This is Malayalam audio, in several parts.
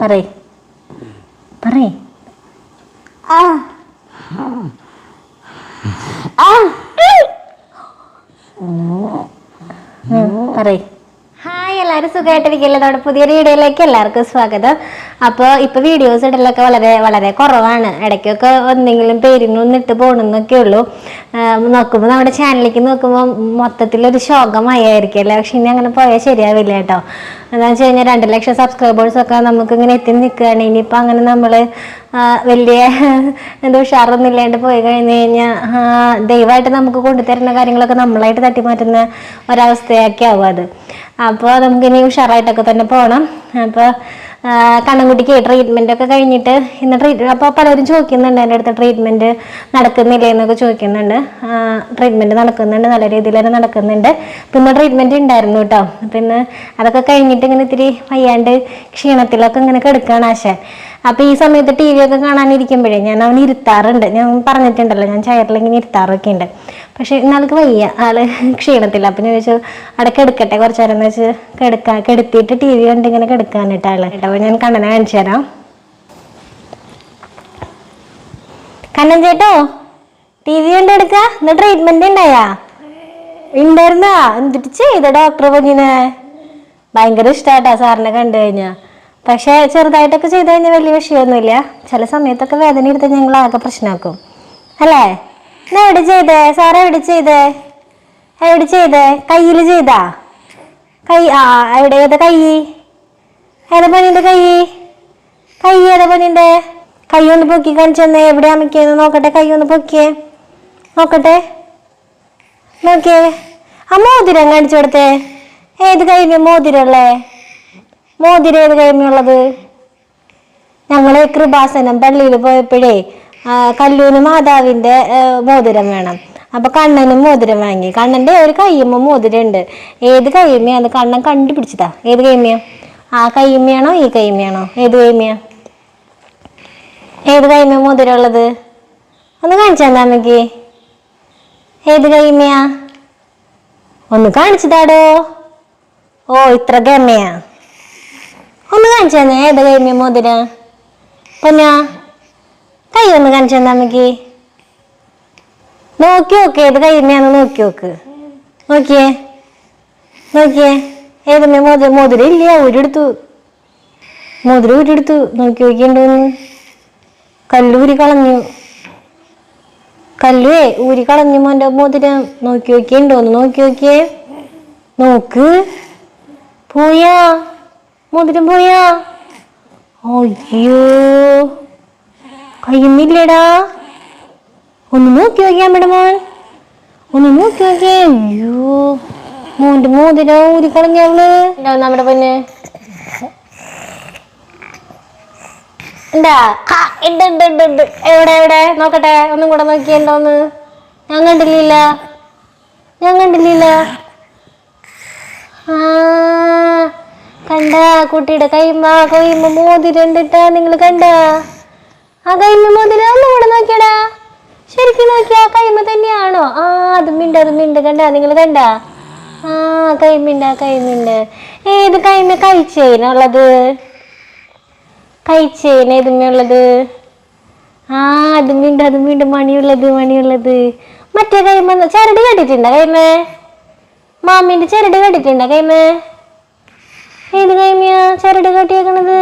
പറയേ. പറയേ. പറയ്. ഹായ് എല്ലാവരും സുഖമായിട്ടിരിക്കില്ല? നമ്മുടെ പുതിയൊരു വീഡിയോയിലേക്ക് എല്ലാവർക്കും സ്വാഗതം. അപ്പോൾ ഇപ്പോൾ വീഡിയോസ് ഇടലൊക്കെ വളരെ വളരെ കുറവാണ്. ഇടയ്ക്കൊക്കെ എന്തെങ്കിലും പേരിനൊന്നും ഇട്ട് പോകണമെന്നൊക്കെ ഉള്ളൂ. നോക്കുമ്പോൾ നമ്മുടെ ചാനലിലേക്ക് നോക്കുമ്പോൾ മൊത്തത്തിലൊരു ശോകമായിരിക്കും. അല്ലേ? പക്ഷെ ഇനി അങ്ങനെ പോയാൽ ശരിയാവില്ല കേട്ടോ. എന്താണെന്ന് വെച്ച് കഴിഞ്ഞാൽ രണ്ട് ലക്ഷം സബ്സ്ക്രൈബേഴ്സൊക്കെ നമുക്ക് ഇങ്ങനെ എത്തി നിൽക്കുകയാണ്. ഇനിയിപ്പോൾ അങ്ങനെ നമ്മൾ വലിയ എന്താ ഉഷാറൊന്നും ഇല്ലാണ്ട് പോയി കഴിഞ്ഞ് കഴിഞ്ഞാൽ ദൈവമായിട്ട് നമുക്ക് കൊണ്ടുതരുന്ന കാര്യങ്ങളൊക്കെ നമ്മളായിട്ട് തട്ടിമാറ്റുന്ന ഒരവസ്ഥയൊക്കെ ആവും അത്. അപ്പോൾ നമുക്കിനി ഉഷാറായിട്ടൊക്കെ തന്നെ പോകണം അപ്പോൾ കണ്ണൻകുട്ടിക്ക് ട്രീറ്റ്മെന്റ് ഒക്കെ കഴിഞ്ഞിട്ട് ഇന്ന് ട്രീറ്റ് അപ്പോൾ പലരും ചോദിക്കുന്നുണ്ട് എന്റെ അടുത്ത് ട്രീറ്റ്മെന്റ് നടക്കുന്നില്ലേ എന്നൊക്കെ ചോദിക്കുന്നുണ്ട്. ട്രീറ്റ്മെന്റ് നടക്കുന്നുണ്ട് നല്ല രീതിയിൽ തന്നെ നടക്കുന്നുണ്ട്. പിന്നെ ട്രീറ്റ്മെന്റ് ഉണ്ടായിരുന്നു കേട്ടോ. പിന്നെ അതൊക്കെ കഴിഞ്ഞിട്ട് ഇങ്ങനെ ഇത്തിരി വയ്യാണ്ട് ക്ഷീണത്തിലൊക്കെ ഇങ്ങനെ കിടക്കുകയാണ് ആശാൻ അപ്പോൾ ഈ സമയത്ത് ടി വി ഒക്കെ കാണാനിരിക്കുമ്പോഴേ ഞാൻ അവൻ ഇരുത്താറുണ്ട്. ഞാൻ പറഞ്ഞിട്ടുണ്ടല്ലോ ഞാൻ ചെയറിൽ ഇങ്ങനെ ഇരുത്താറൊക്കെ ഉണ്ട്. പക്ഷെ ഇന്നാൾക്ക് വയ്യ. ആൾ ക്ഷീണത്തില്ല അപ്പം ഞാൻ ചോദിച്ചു അവിടെ കെടുക്കട്ടെ കുറച്ച് നേരം എന്ന് വെച്ച് കെടുക്കാൻ കെടുത്തിട്ട് ടി വി കണ്ട് ഇങ്ങനെ കിടക്കാനിട്ട് ആൾ. അപ്പോൾ ഞാൻ കണ്ണനെ കാണിച്ചു തരാം. കണ്ണൻ ചേട്ടോ ടി വി കണ്ട് എടുക്ക ഇന്ന് ട്രീറ്റ്മെന്റ് ഉണ്ടായാ? ഉണ്ടായിരുന്നാ? എന്തിട്ട് ചെയ്ത? ഡോക്ടർ കുഞ്ഞിനെ ഭയങ്കര ഇഷ്ടാട്ടാ സാറിനെ കണ്ടു കഴിഞ്ഞാ. പക്ഷെ ചെറുതായിട്ടൊക്കെ ചെയ്ത് കഴിഞ്ഞാൽ വലിയ വിഷയമൊന്നുമില്ല. ചില സമയത്തൊക്കെ വേദന എടുത്ത് ഞങ്ങൾ ആകെ പ്രശ്നമാക്കും. അല്ലേ? എന്നാ എവിടെ ചെയ്തേ? സാറ് എവിടെ ചെയ്തേ? എവിടെ ചെയ്തേ? കയ്യിൽ ചെയ്താ? കൈ ആ എവിടെ? ഏതാ കൈ? ഏതാ പണിന്റെ കൈ? കൈ ഏതാ പണിന്റെ കൈ ഒന്ന് പൊക്കി കാണിച്ചെന്ന് എവിടെ അമ്മയ്ക്കെന്ന് നോക്കട്ടെ കൈ ഒന്ന് പൊക്കിയേ. നോക്കട്ടെ. നോക്കിയേ. ആ മോതിരം കാണിച്ചു കൊടുത്തേ. ഏത് കൈ മോതിരമുള്ളേ മോതിരം ഏത് കൈമയുള്ളത് ഞങ്ങൾ കൃപാസനം പള്ളിയിൽ പോയപ്പോഴേ കല്ലൂന് മാതാവിന്റെ മോതിരം വേണം. അപ്പൊ കണ്ണനും മോതിരം വാങ്ങി. കണ്ണന്റെ ഒരു കയ്യമ്മ മോതിരം ഉണ്ട് ഏത് കയ്യമ്മയാണ് കണ്ണൻ കണ്ടുപിടിച്ചതാ. ഏത് കയ്യമ്മയാ? ആ കയ്യമ്മയാണോ ഈ കയ്യമ്മയാണോ? ഏത് കയ്യമ്മയാ? ഏത് കയ്യമ്മ മോതിരം ഉള്ളത്? ഒന്ന് കാണിച്ചാ അമ്മയ്ക്ക് ഏത് കയ്യമ്മയാ? ഒന്ന് കാണിച്ചതാടോ ഓ ഇത്ര ഗമ്മയാ ഒന്ന് കാണിച്ചു തന്നെ ഏത് കൈമ മോതിര. പൊന്നാ? കൈ ഒന്ന് കാണിച്ചു തന്നെ അമ്മയ്ക്ക് നോക്കി നോക്ക് ഏത് കൈമയാന്ന് നോക്കി നോക്ക്. നോക്കിയേ. നോക്കിയേ. ഏതമ്മ മോതിര മോതിര ഇല്ല? ഊരെടുത്തു മോതിര ഊരെടുത്തു നോക്കി നോക്കിണ്ടോന്ന് കല്ലൂരി കളഞ്ഞു. കല്ലുവേ ഊരി കളഞ്ഞു മോന്റെ മോതിരം. നോക്കി നോക്കിയുണ്ടോന്ന് നോക്കി നോക്കിയേ. നോക്ക്. പോയാ? മോതിരം പോയാ? അയ്യോ. കഴിയുന്നില്ലടാ ഒന്ന് നോക്കി നോക്കിയാ അമ്മയുടെ മോൻ. ഒന്ന് നോക്കി നോക്കിയേ അയ്യോ. മോന്റെ മോതിരം ഊരി കളഞ്ഞവൾ ഉണ്ടാവും നമ്മുടെ പൊന്ന്. എവിടെ എവിടെ? നോക്കട്ടെ. ഒന്നും കൂടെ നോക്കിയുണ്ടോന്ന് ഞാൻ കണ്ടില്ല ഞാൻ കണ്ടില്ല ആ. കണ്ട കുട്ടിയുടെ കൈമ കൈമ മോതിരണ്ടിട്ടാ നിങ്ങൾ കണ്ട? ആ കൈമ മോതിരം ഒന്നും കൂടെ നോക്കിയടാ. ശരിക്കും നോക്കിയാ കൈമ തന്നെയാണോ? ആ അത് മിണ്ട് അത് മിണ്ട് കണ്ട നിങ്ങൾ കണ്ട? ആ കൈമിണ്ട കൈമിണ്ട് ഏത് കൈമ കഴിച്ചേനുള്ളത്? കഴിച്ചേന ഏതുമുള്ളത് ആ അത് മിണ്ട അത് മിണ്ട മണിയുള്ളത് മണിയുള്ളത്. മറ്റേ കൈമ ചരട് കണ്ടിട്ടുണ്ടോ കൈമ? മാമിന്റെ ചരട് കണ്ടിട്ടുണ്ടോ കൈമേ? ഏത് കൈമിയാ ചരട് കെട്ടിയേക്കണത്?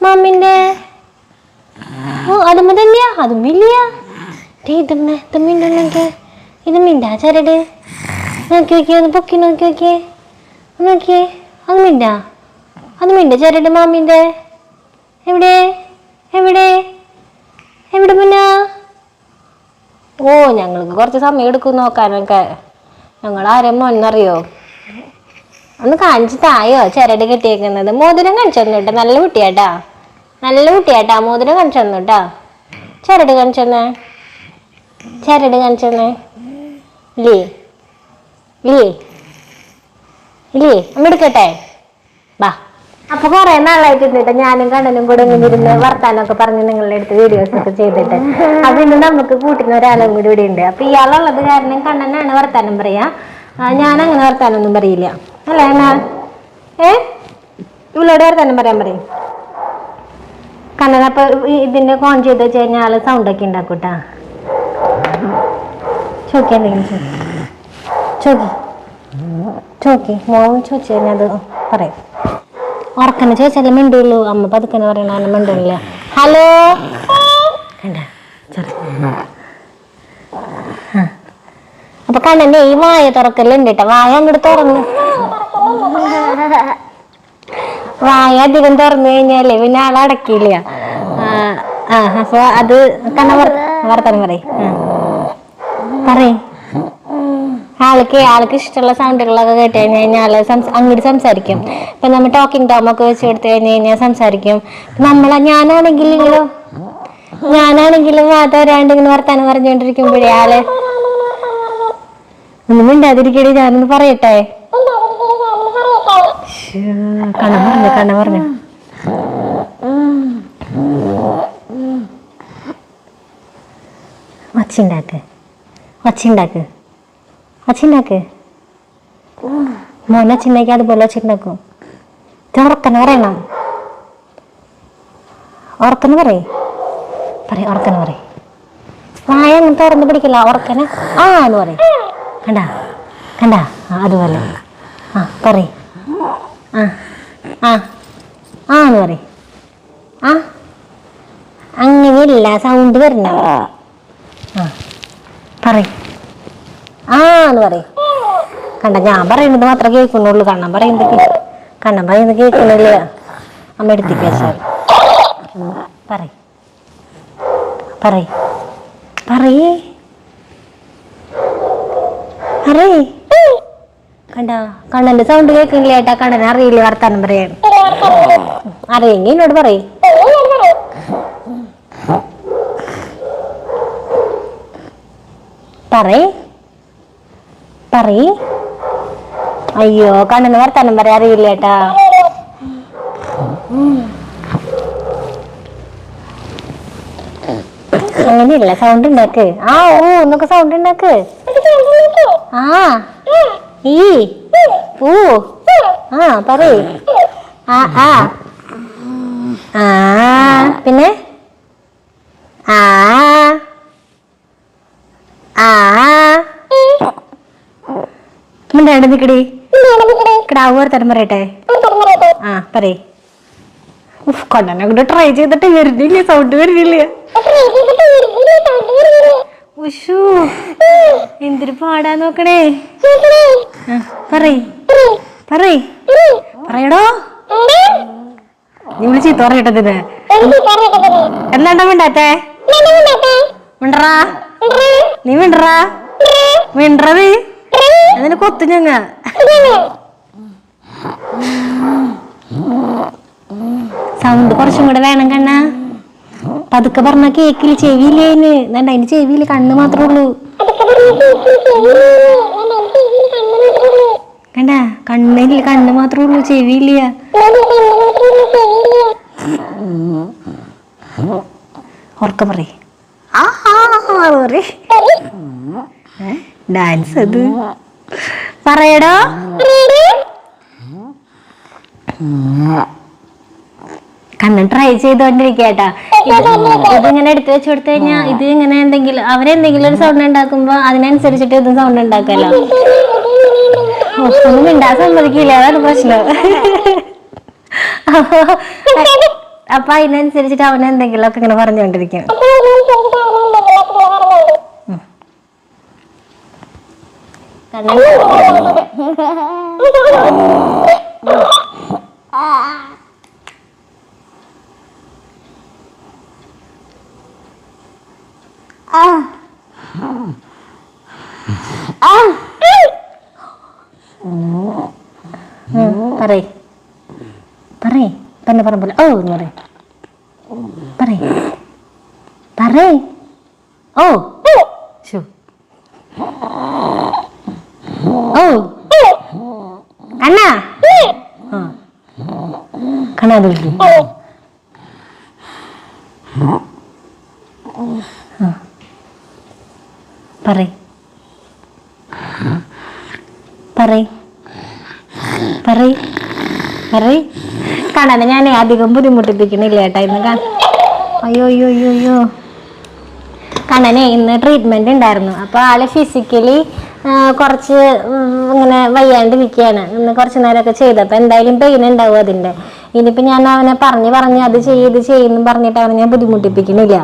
മമ്മിന്റെ ഓ അതുമ്മ തന്നെയാ അതും ഇല്ല ഇതമ്മ ഇതമ്മിണ്ടൊക്കെ ഇത് മിണ്ടാ ചരട്. നോക്കി നോക്കിയേ ഒന്ന് പൊക്കി നോക്കി നോക്കിയേ. നോക്കിയേ അതുമിണ്ടാ അതുമിണ്ട ചരട് മാമിന്റെ എവിടെ? എവിടെ? എവിടെ പിന്നെ ഓ ഞങ്ങൾക്ക് കുറച്ച് സമയം എടുക്കും നോക്കാനൊക്കെ. ഞങ്ങൾ ആരെയും മോനെന്നറിയോ ഒന്ന് കാണിച്ചു തായോ ചരട് കെട്ടിയേക്കുന്നത്? മോതിരം കാണിച്ചു തന്നു കേട്ടോ. നല്ല കുട്ടിയാട്ടാ. നല്ല കുട്ടിയാട്ടാ. മോതിരം കാണിച്ചു തന്നു കേട്ടോ. ചരട് കാണിച്ചു തന്നേ ചരട് കാണിച്ചു തന്നേ ഇല്ലേ? ഇല്ലേ? ഇല്ലേ? അമ്മ എടുക്കട്ടെ? വാ അപ്പൊ കൊറേ നാളായിട്ടുണ്ട് കേട്ടോ ഞാനും കണ്ണനും കൂടെ ഇങ്ങനെ ഇരുന്ന് വർത്താനൊക്കെ പറഞ്ഞ് നിങ്ങളുടെ അടുത്ത് വീഡിയോസ് ഒക്കെ ചെയ്തിട്ട്. അപ്പൊ ഇന്ന് നമുക്ക് കൂട്ടുന്ന ഒരാളും കൂടി ഇവിടെ ഉണ്ട് അപ്പൊ ഇയാളുള്ളത് കാരണം കണ്ണനാണ് വർത്താനം പറയാ. ഞാൻ അങ്ങനെ വർത്താനൊന്നും പറയില്ല. അല്ലേ എന്നാ? ഏ? ഇവളോട് തന്നെ പറയാൻ പറയും. കാരണം അപ്പൊ ഇതിന്റെ കോൺ ചെയ്ത് വെച്ച് കഴിഞ്ഞാൽ സൗണ്ട് ഒക്കെ ഉണ്ടാക്കൂട്ടാ ചോക്കി എന്തെങ്കിലും ചോക്കി. ചോക്കി. മോൻ ചോദിച്ചു കഴിഞ്ഞാൽ അത് പറയും. ഉറക്കനെ ചോദിച്ചാലേ മിണ്ടുള്ളൂ. അമ്മ പതുക്കനെ പറയണ മിണ്ടില്ല ഹലോ? കണ്ട. അപ്പൊ കണ്ണന്റെ ഈ വായ തുറക്കലുണ്ട് കേട്ടോ വായ അങ്ങോട്ട് തുറന്ന്. വായ അധികം തുറന്നു കഴിഞ്ഞാലേ പിന്നെ ആളെ അടക്കില്ല ആ, അപ്പൊ അത് കണ്ണ വർത്തനം പറയും. പറയും. ആൾക്ക് ആൾക്ക് ഇഷ്ടമുള്ള സൗണ്ടുകളൊക്കെ കേട്ട് കഴിഞ്ഞ് കഴിഞ്ഞാൽ അങ്ങോട്ട് സംസാരിക്കും. ഇപ്പൊ നമ്മൾ ടോക്കിംഗ് ടോം ഒക്കെ വെച്ച് കൊടുത്തു കഴിഞ്ഞ് കഴിഞ്ഞാൽ സംസാരിക്കും. നമ്മളെ ഞാനാണെങ്കിൽ നിങ്ങളോ ഞാനാണെങ്കിലും വാത വരാണ്ട് ഇങ്ങനെ വർത്താനം പറഞ്ഞുകൊണ്ടിരിക്കുമ്പോഴേ ആൾ ഒന്നും മിണ്ടാതിരിക്കടി ഞാനൊന്ന് പറയട്ടെ. കണ്ണ പറഞ്ഞു കണ്ണ പറഞ്ഞു ഒച്ചുണ്ടാക്ക് ഒച്ചുണ്ടാക്ക് ഒച്ചുണ്ടാക്ക് മോനെ ഒച്ചുണ്ടാക്കി അതുപോലെ ഒച്ചുണ്ടാക്കും ഉറക്കന പറയണം. ഉറക്കന പറയേ. പറയ ഉറക്കന പറയേ. വായ തുറന്ന് പിടിക്കില്ല ഉറക്കന ആ എന്ന് പറയും. കണ്ടാ? കണ്ടാ? അതുപോലെ. ആ പറയ്. ആ ആ ആ എന്ന് പറയും. ആ അങ്ങനെയല്ല സൗണ്ട് വരണ ആ. പറയും. ആ എന്ന് പറയും. കണ്ട ഞാൻ പറയുന്നത് മാത്രമേ കേൾക്കുന്നുള്ളൂ. കണ്ണൻ പറയുന്നത് കണ്ണൻ പറയുന്നത് കേൾക്കുന്നില്ല. അമ്മ എടുത്തി പറയും. പറയ്. പറയേ. പറയ് കണ്ട കണ്ണന്റെ സൗണ്ട് കേൾക്കുന്നില്ല ഏട്ടാ കണ്ണൻ അറിയില്ല വർത്താനം പറയാൻ? അറിയെങ്കിൽ എന്നോട് പറയും. പറയ്. പറയ്. അയ്യോ കണ്ണന് വർത്താനം പറയാൻ അറിയില്ല ഏട്ടാ? അങ്ങനെയല്ല സൗണ്ട് ഉണ്ടാക്ക്? ആ ഓ എന്നൊക്കെ സൗണ്ട് ഉണ്ടാക്ക്. ആ. ഈ. ഊ ആ പറ ആ ആ. ആ പിന്നെ? ആ ആ. മിണ്ടാണ്ട് നിക്കടി. കിടാവ് വർത്തരം പറയട്ടെ ആ പറയ്. ഉഫ് കൊണ്ടനെ കൂടെ ട്രൈ ചെയ്തിട്ട് വരുന്നില്ല സൗണ്ട് വരുന്നില്ല. ഉഷു. എന്തൊരു പാടാ നോക്കണേ? പറയ്. പറയ്. പറയടോ. നീ വിളിച്ച് തുറയിട്ടതിന് എന്താണ്ടാ മിണ്ടാത്തേ? മിണ്ടറാ? നീ മിണ്ടറാ? മിണ്ടറത്? അതിന് കൊത്തു ഞങ്ങ. സൗണ്ട് കുറച്ചും കൂടെ വേണം കണ്ണ. പതുക്കെ പറഞ്ഞ കേക്കിൽ ചെവിയില്ലേന്ന്. വേണ്ട അതിന്റെ ചെവിയിൽ കണ്ണ് മാത്രമേ ഉള്ളൂ. കണ്ട? കണ്ണില്ല കണ്ണ് മാത്രമേ ഉള്ളൂ ചെവിയില്ല. ഉറക്ക പറ ഡാൻസ് അത്. പറയടോ. കണ്ണൻ ട്രൈ ചെയ്തോണ്ടിരിക്കട്ടാ ഇതിങ്ങനെ എടുത്തു വെച്ച് കൊടുത്തു കഴിഞ്ഞാ ഇത് ഇങ്ങനെ എന്തെങ്കിലും അവരെന്തെങ്കിലും ഒരു സൗണ്ട് ഉണ്ടാക്കുമ്പോ അതിനനുസരിച്ചിട്ട് ഇത് സൗണ്ട് ഉണ്ടാക്കല്ലോ ഒന്നും മിണ്ടാൻ സമ്മതിക്കില്ല അതാണ് പ്രശ്നം. അപ്പൊ അപ്പൊ അതിനനുസരിച്ചിട്ട് അവൻ എന്തെങ്കിലും ഒക്കെ ഇങ്ങനെ പറഞ്ഞുകൊണ്ടിരിക്കും കണ്ണൻ പറയ്. പറയ്. തന്നെ പറഞ്ഞ പോലെ ഓ എന്ന് പറയ്. പറയ്. പറയ്. ഓ. ശോ ഓ. അണ്ണാ ആ. പറയ്. പറയ്. പറയ്. കാണാൻ ഞാൻ അധികം ബുദ്ധിമുട്ടിപ്പിക്കണില്ല കേട്ടാ ഇന്ന് അയ്യോ അയ്യോ അയ്യോ അയ്യോ. കണ്ണനെ ഇന്ന് ട്രീറ്റ്മെന്റ് ഉണ്ടായിരുന്നു. അപ്പോൾ ആൾ ഫിസിക്കലി കുറച്ച് ഇങ്ങനെ വയ്യാണ്ട് നിൽക്കുകയാണ് ഇന്ന് കുറച്ച് നേരമൊക്കെ ചെയ്തപ്പോൾ എന്തായാലും പെയിൻ ഉണ്ടാവും അതിന്റെ ഇനിയിപ്പോൾ ഞാൻ അവനെ പറഞ്ഞ് പറഞ്ഞ് അത് ചെയ്ത് ചെയ്യുന്നു പറഞ്ഞിട്ട് അവനെ ഞാൻ ബുദ്ധിമുട്ടിപ്പിക്കുന്നില്ല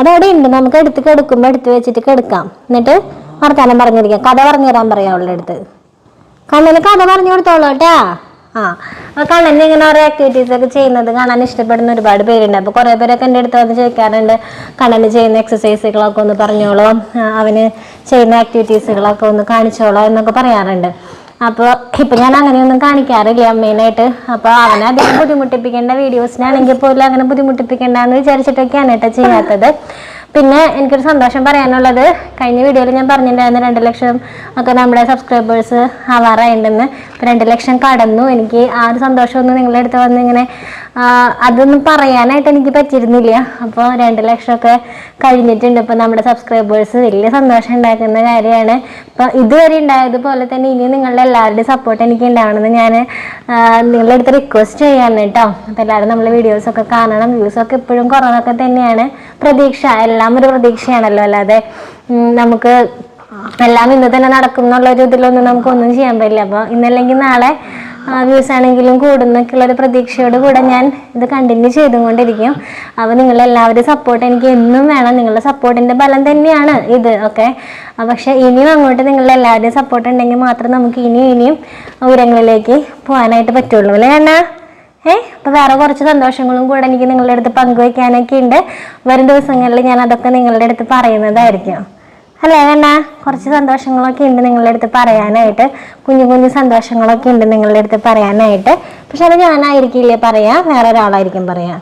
അതവിടെ ഉണ്ട് നമുക്ക് എടുത്ത് കെടുക്കുമ്പോൾ എടുത്ത് വെച്ചിട്ട് കെടുക്കാം. എന്നിട്ട് വർത്താനം പറഞ്ഞിരിക്കാം. കഥ പറഞ്ഞു തരാൻ പറയാം അവളുടെ അടുത്ത്. കണ്ണന് കഥ പറഞ്ഞു കൊടുത്തോളൂ കേട്ടാ. ആ കണ്ണന് ഇങ്ങനെ ഓരോ ആക്ടിവിറ്റീസ് ഒക്കെ ചെയ്യുന്നത് കാണാൻ ഇഷ്ടപ്പെടുന്ന ഒരുപാട് പേരുണ്ട്. അപ്പൊ കുറെ പേരൊക്കെ എന്റെ അടുത്ത് വന്ന് ചോദിക്കാറുണ്ട്. കണ്ണന് ചെയ്യുന്ന എക്സസൈസുകളൊക്കെ ഒന്ന് പറഞ്ഞോളൂ. അവന് ചെയ്യുന്ന ആക്ടിവിറ്റീസുകളൊക്കെ ഒന്ന് കാണിച്ചോളൂ എന്നൊക്കെ പറയാറുണ്ട്. അപ്പോൾ ഇപ്പം ഞാൻ അങ്ങനെയൊന്നും കാണിക്കാറില്ല അമ്മേനായിട്ട് അപ്പോൾ അവനെ അധികം ബുദ്ധിമുട്ടിപ്പിക്കേണ്ട വീഡിയോസിനാണെങ്കിൽ പോലും അങ്ങനെ ബുദ്ധിമുട്ടിപ്പിക്കേണ്ടെന്ന് വിചാരിച്ചിട്ടൊക്കെയാണ് കേട്ടോ ചെയ്യാത്തത്. പിന്നെ എനിക്കൊരു സന്തോഷം പറയാനുള്ളത്. കഴിഞ്ഞ വീഡിയോയിൽ ഞാൻ പറഞ്ഞിട്ടുണ്ടായിരുന്നു രണ്ട് ലക്ഷം ഒക്കെ നമ്മുടെ സബ്സ്ക്രൈബേഴ്സ് ആവാറായിട്ടുണ്ടെന്ന് അപ്പോൾ രണ്ട് ലക്ഷം കടന്നു. എനിക്ക് ആ ഒരു സന്തോഷമൊന്നും നിങ്ങളുടെ അടുത്ത് വന്ന് ഇങ്ങനെ അതൊന്നും പറയാനായിട്ട് എനിക്ക് പറ്റിയിരുന്നില്ല. അപ്പോൾ രണ്ട് ലക്ഷമൊക്കെ കഴിഞ്ഞിട്ടുണ്ട്. ഇപ്പം നമ്മുടെ സബ്സ്ക്രൈബേഴ്സ് വലിയ സന്തോഷം ഉണ്ടാക്കുന്ന കാര്യമാണ്. അപ്പോൾ ഇതുവരെ ഉണ്ടായതുപോലെ തന്നെ ഇനി നിങ്ങളുടെ എല്ലാവരുടെയും സപ്പോർട്ട് എനിക്ക് ഉണ്ടാവണമെന്ന് ഞാൻ നിങ്ങളുടെ അടുത്ത് റിക്വസ്റ്റ് ചെയ്യാണ് കേട്ടോ. അപ്പോൾ എല്ലാവരും നമ്മളെ വീഡിയോസൊക്കെ കാണണം. വ്യൂസൊക്കെ എപ്പോഴും കുറവൊക്കെ തന്നെയാണ്. പ്രതീക്ഷ എല്ലാം ഒരു പ്രതീക്ഷയാണല്ലോ. അല്ലാതെ നമുക്ക് എല്ലാം ഇന്ന് തന്നെ നടക്കും എന്നുള്ളൊരു ഇതിലൊന്നും നമുക്കൊന്നും ചെയ്യാൻ പറ്റില്ല. അപ്പോൾ ഇന്നല്ലെങ്കിൽ നാളെ വ്യൂസ് ആണെങ്കിലും കൂടുന്നൊക്കെയുള്ള ഒരു പ്രതീക്ഷയോട് കൂടെ ഞാൻ ഇത് കണ്ടിന്യൂ ചെയ്തുകൊണ്ടിരിക്കും. അപ്പോൾ നിങ്ങളെല്ലാവരും സപ്പോർട്ട് എനിക്ക് എന്നും വേണം. നിങ്ങളുടെ സപ്പോർട്ടിന്റെ ബലം തന്നെയാണ് ഇത് ഓക്കെ പക്ഷെ ഇനിയും അങ്ങോട്ട് നിങ്ങളുടെ എല്ലാവരുടെയും സപ്പോർട്ട് ഉണ്ടെങ്കിൽ മാത്രം നമുക്ക് ഇനിയും ഇനിയും ഉയരങ്ങളിലേക്ക് പോകാനായിട്ട് പറ്റുള്ളൂ അല്ലേ അണ്ണാ? ഏ അപ്പൊ വേറെ കുറച്ച് സന്തോഷങ്ങളും കൂടെ എനിക്ക് നിങ്ങളുടെ അടുത്ത് പങ്കുവയ്ക്കാനൊക്കെ ഉണ്ട്. വരും ദിവസങ്ങളിൽ ഞാൻ അതൊക്കെ നിങ്ങളുടെ അടുത്ത് പറയുന്നതായിരിക്കും. അല്ലേ വേണ്ട കുറച്ച് സന്തോഷങ്ങളൊക്കെ ഉണ്ട് നിങ്ങളുടെ അടുത്ത് പറയാനായിട്ട്. കുഞ്ഞു കുഞ്ഞു സന്തോഷങ്ങളൊക്കെ ഉണ്ട് നിങ്ങളുടെ അടുത്ത് പറയാനായിട്ട്. പക്ഷെ അത് ഞാനായിരിക്കില്ലേ പറയാ? വേറെ ഒരാളായിരിക്കും പറയാ.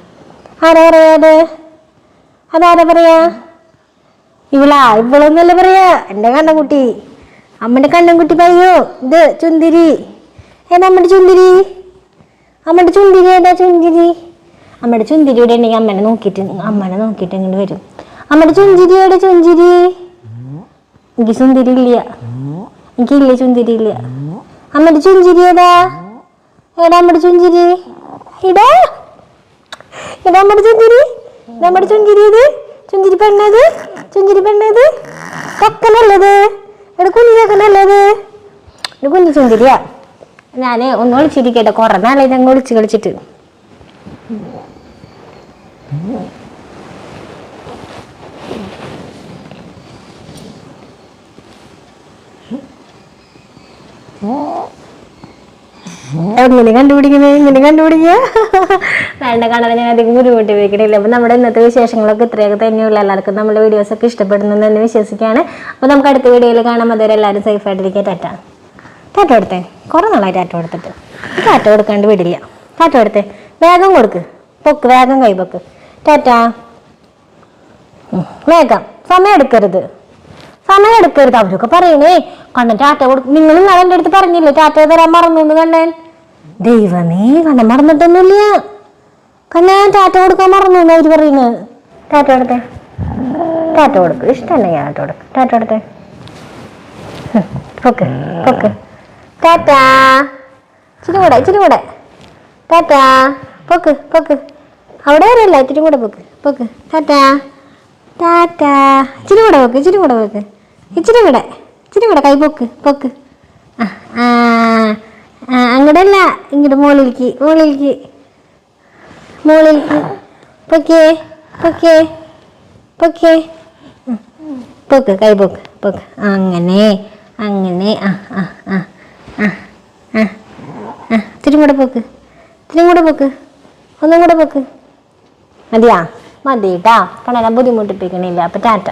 ആരാ പറയാത് അതാരാ പറയാ? ഇവളാ ഇവളൊന്നല്ല പറയാ. എന്റെ കണ്ണൻകുട്ടി. അമ്മന്റെ കണ്ണൻകുട്ടി പറയോ. ഇത് ചുന്തിരി. ഏതാ അമ്മയുടെ ചുന്തിരി? അമ്മയുടെ ചുന്തിരി ഏതാ ചുന്തിരി അമ്മയുടെ ചുന്തിരി ഉണ്ടെങ്കിൽ അമ്മനെ നോക്കിയിട്ട് അമ്മനെ നോക്കിയിട്ട് ഇങ്ങോട്ട് വരും. അമ്മയുടെ ചുഞ്ചിരി എവിടെ ചുഞ്ചിരി എനിക്ക് ചുന്തിരി ഇല്ല. എനിക്കില്ല ചുന്തിരി ഇല്ല. അമ്മയുടെ ചുഞ്ചിരി ഏതാ? ഏടാ അമ്മയുടെ ചുഞ്ചിരി ഇടാ ഇടാ അമ്മയുടെ ഇതാ നമ്മുടെ ചുഞ്ചിരി ഇത് ചുഞ്ചിരി പെണ്ണത് ചുഞ്ചിരി പെണ്ണത് ചക്കനല്ലത് ഇവിടെ കുഞ്ഞു ചക്കനല്ലത് കുഞ്ഞു ഞാൻ ഒന്ന് വിളിച്ചിരിക്കട്ടെ. കുറെ നാളെ ഞങ്ങൾ വിളിച്ച് കളിച്ചിട്ട്. എങ്ങനെ കണ്ടുപിടിക്കുന്നത് ഇങ്ങനെ കണ്ടുപിടിക്കുക വേണ്ട ഞാൻ അധികം ബുദ്ധിമുട്ട് വെക്കണില്ല അപ്പോൾ നമ്മുടെ ഇന്നത്തെ വിശേഷങ്ങളൊക്കെ ഇത്രയൊക്കെ തന്നെയുള്ള. എല്ലാവർക്കും നമ്മുടെ വീഡിയോസ് ഒക്കെ ഇഷ്ടപ്പെടുന്നു എന്ന് വിശ്വസിക്കുകയാണ്. അപ്പോൾ നമുക്ക് അടുത്ത വീഡിയോയിൽ കാണാം. അതുവരെ എല്ലാവരും സേഫ് ആയിട്ടിരിക്കാൻ ടാറ്റ. ടാറ്റ എടുത്തേ. കുറേ നാളായി ടാറ്റോ എടുത്തിട്ട്. ടാറ്റോ എടുക്കാണ്ട് വിടില്ല. ടാറ്റോ എടുത്തേ. വേഗം കൊടുക്ക്. പൊക്ക് വേഗം കൈപൊക്ക് ടാറ്റാ. വേഗം. സമയം എടുക്കരുത്. സമയം എടുക്കരുത്. അവരൊക്കെ പറയണേ കണ്ണൻ ടാറ്റ കൊടുക്കും നിങ്ങൾ നല്ല എന്റെ അടുത്ത് പറഞ്ഞില്ലേ ടാറ്റ തരാൻ മറന്നു എന്ന് കണ്ണൻ? ദൈവമേ കണ്ണൻ മറന്നിട്ടൊന്നുമില്ല. കണ്ണൻ ടാറ്റ കൊടുക്കാൻ മറന്നു എന്ന് അവർ പറയുന്നത് ടാറ്റ കൊടുത്തേ ടാറ്റ കൊടുക്കും. ഇഷ്ടമല്ലേ ടാറ്റ കൊടുക്കും ടാറ്റ കൊടുത്തേ ഓക്കെ ഓക്കെ ടാറ്റ. ഇച്ചിരി കൂടെ ഇച്ചിരി കൂടെ ടാറ്റ. പൊക്ക് പൊക്ക്. അവിടെ വരെയല്ല ഇച്ചിരി കൂടെ പൊക്ക്. പൊക്ക്. ടാറ്റാ. ടാറ്റാ. ഇച്ചിരി കൂടെ പൊക്ക് ഇച്ചിരി പൊക്ക്. ഇച്ചിരി കൂടെ കൈ പൊക്ക് പൊക്ക്. ആ ആ അങ്ങടല്ല ഇങ്ങോട്ട് മുകളിലേക്ക് മുകളിലേക്ക്. മുകളിലേക്ക് പൊക്കേ പൊക്കേ പൊക്കേ. പൊക്ക് കൈ പൊക്ക് പൊക്ക്. അങ്ങനെ അങ്ങനെ ആ ആ ആ. ആ ഇത്തിരി കൂടെ പോക്ക്. ഇത്തിരി കൂടെ പോക്ക്. ഒന്നും കൂടെ പോക്ക്. മതിയാ? മതി കേട്ടാ കണ്ണനെ ബുദ്ധിമുട്ടിപ്പിക്കണില്ല. അപ്പൊ ടാറ്റ.